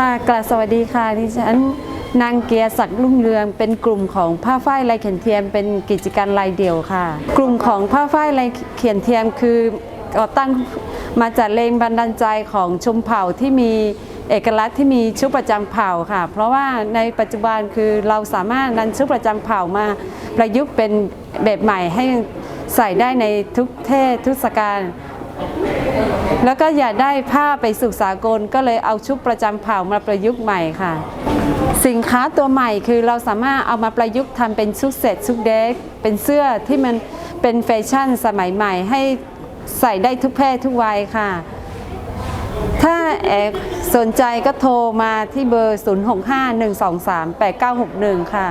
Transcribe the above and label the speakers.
Speaker 1: ค่ะกราบสวัสดีค่ะดิฉันนางเกียรติศักดิ์รุ่งเรืองเป็นกลุ่มของผ้าฝ้ายลายเขียนเทียมเป็นกิจการรายเดี่ยวค่ะ กลุ่มของผ้าฝ้ายลายเขียนเทียมคือก่อตั้งมาจากแรงบันดาลใจของชมเผ่าที่มีเอกลักษณ์ที่มีชุดประจำเผ่าค่ะ เพราะว่าในปัจจุบันคือเราสามารถนำชุดประจำเผ่ามาประยุกต์เป็นแบบใหม่ให้ใส่ได้ในทุกเทศทุกสการ แล้วก็อยากได้ผ้าไปสู่สากลก็เลยเอาชุดประจำเผ่ามาประยุกต์ใหม่ค่ะ สินค้าตัวใหม่คือเราสามารถเอามาประยุกต์ทำเป็นชุดเซ็ตชุดเด็กเป็นเสื้อที่มันเป็นแฟชั่นสมัยใหม่ให้ใส่ได้ทุกเพศทุกวัยค่ะ ถ้าแอกสนใจก็โทรมาที่เบอร์ 0651238961 ค่ะ